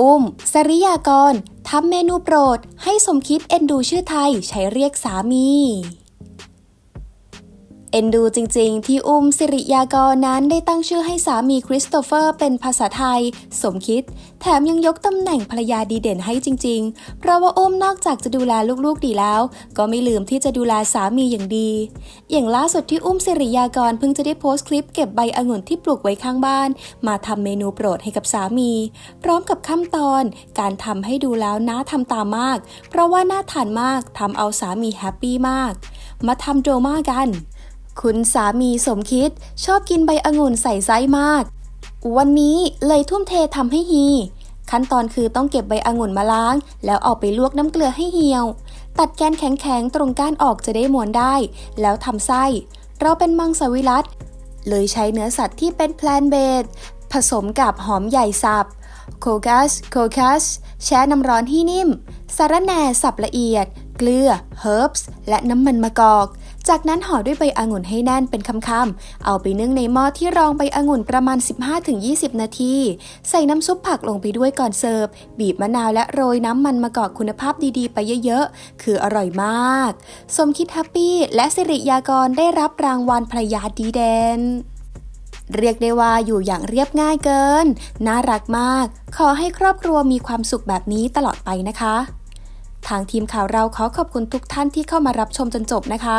อุ้ม สริยากรทำเมนูโปรด ให้สมคิดเอ็นดูชื่อไทยใช้เรียกสามี เอ็นดูจริงๆ ที่อุ้มสิริยากรนั้นได้ตั้งชื่อให้สามีคริสโตเฟอร์เป็นภาษาไทย สมคิด แถมยังยกตำแหน่งภรรยาดีเด่นให้จริงๆ เพราะว่าอุ้มนอกจากจะดูแลลูกๆดีแล้ว ก็ไม่ลืมที่จะดูแลสามีอย่างดี อย่างล่าสุดที่อุ้มสิริยากรเพิ่งจะได้โพสต์คลิปเก็บใบองุ่นที่ปลูกไว้ข้างบ้าน มาทำเมนูโปรดให้กับสามี พร้อมกับขั้นตอน การทำให้ดูแล้วน่าทำตามมาก เพราะว่าน่าทานมากทำเอาสามีแฮปปี้มาก มาทำโดมากัน คุณสามีสมคิดชอบกินใบองุ่นใส่ไส้มาก วันนี้เลยทุ่มเททำให้ฮี ขั้นตอนคือต้องเก็บใบองุ่นมาล้าง แล้วเอาไปลวกน้ำเกลือให้เหี่ยว ตัดแกนแข็งๆ ตรงก้านออกจะได้ม้วนได้ แล้วทำไส้ เราเป็นมังสวิรัตเลยใช้เนื้อสัตว์ที่เป็นแพลนเบดผสมกับหอมใหญ่สับโคกัสโคคัสแช่น้ำร้อนให้นิ่ม สาระแหน่สับละเอียด เกลือ เฮิร์บส์ และน้ำมันมะกอก จากนั้นห่อด้วยใบองุ่นให้แน่นเป็นคำๆ เอาไปนึ่งในหม้อที่รองใบองุ่นประมาณ 15-20 นาที ใส่น้ำซุปผักลงไปด้วยก่อนเสิร์ฟ บีบมะนาวและโรยน้ำมันมะกอกคุณภาพดีๆ ไปเยอะๆ คืออร่อยมาก สมคิดแฮปปี้และสิริยากรได้รับรางวัลภรรยาดีเด่นเรียกได้ว่าอยู่อย่างเรียบง่ายเกิน น่ารักมาก ขอให้ครอบครัวมีความสุขแบบนี้ตลอดไปนะคะ ทางทีมข่าวเราขอขอบคุณทุกท่านที่เข้ามารับชมจนจบนะคะ